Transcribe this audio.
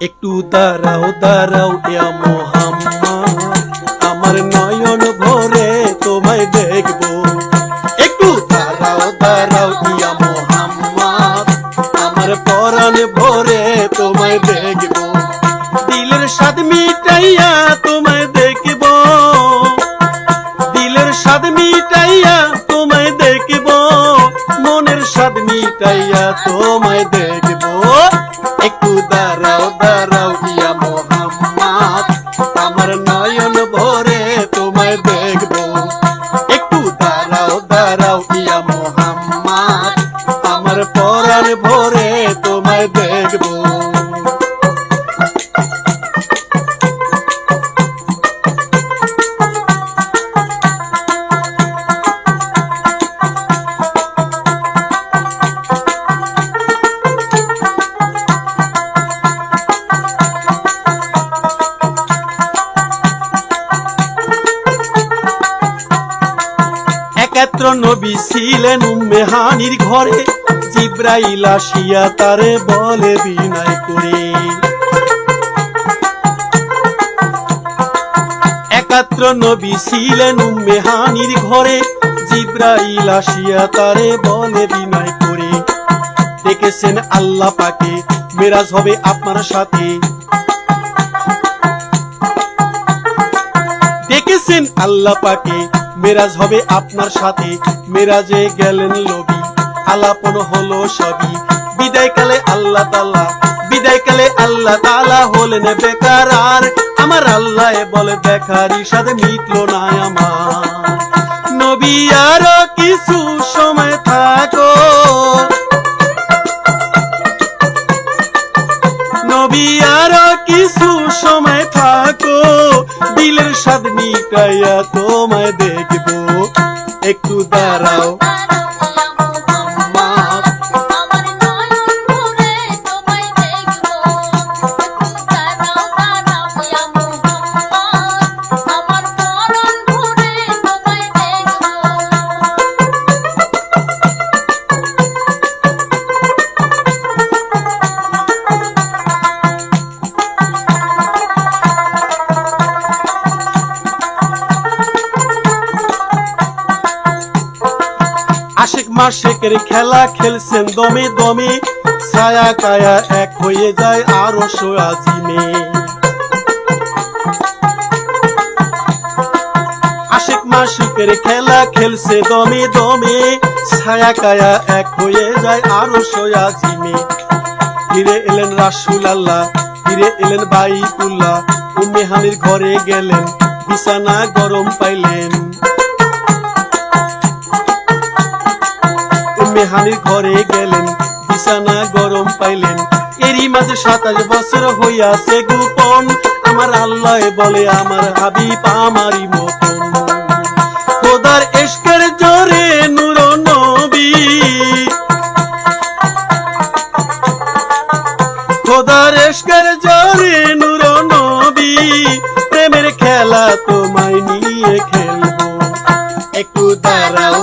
একটু দাঁড়াও দাঁড়াও ইয়া মোহাম্মদ আমার নয়ন ভরে তোমায় দেখব। একটু দাঁড়াও দাঁড়াও ইয়া মোহাম্মদ আমার পরাণ ভরে তোমায় দেখব। দিলের স্বাদ মিটাইয়া তোমায় দেখব। দিলের স্বাদ মিটাইয়া তোমায় দেখব। মনের স্বাদ মিটাইয়া তোমায় দেখব। একাত্র নবী ছিলেন উম্মেহানির ঘরে। জিব্রাইল আসিয়া তারে বলে বিনয় করে। একাত্র নবী ছিলেন উম্মেহানির ঘরে। জিব্রাইল আসিয়া তারে বলে বিনয় করে। ডেকেছেন আল্লাহ পাকে, মেরাজ হবে আপনার সাথে। ডেকেছেন আল্লাহ পাকে মেরাজ হবে আপনার সাথে। মেরাজে গেলেন লবি আলাপন হলো সবই। বিদায়কালে আল্লাহ তাল্লাহ বিদায়কালে আল্লাহ তালা হলেন বেকার আর। আমার আল্লাহ বলে বেকারি সাথে মিটলো না আমার। নবী আরও কিছু সময় থাকো। নবী আরও কিছু সময় থাকো। দিলের স্বাদ মিটাইয়া তোমায় দেখব। একটু দাঁড়াও। আশেক মাসেকের খেলা খেলছেন দমে দমে। ছায়া কায়া এক হয়ে যায় আরও আজিমে আশেক মাসিকের খেলা খেলছে দমে দমে। ছায়া কায়া এক হয়ে যায় আরও আজিমে ফিরে এলেন রাসুল আল্লাহ ফিরে এলেন বাইতুল্লাহ। উম্মেহানির ঘরে গেলেন, বিছানা গরম পাইলেন। মেহানির ঘরে গেলেন, বিছানা গরম পাইলেন। এরই মাঝে সাতাশ বছর হইয়াছে গোপন। আমার আল্লাহ বলে, আমার হাবিব আমারই মতন। খোদার এসকের জোরে নূর নবী। খোদার এসকের জোরে নূর নবী। প্রেমের খেলা তোমায় নিয়ে খেলব। একটু দাঁড়াও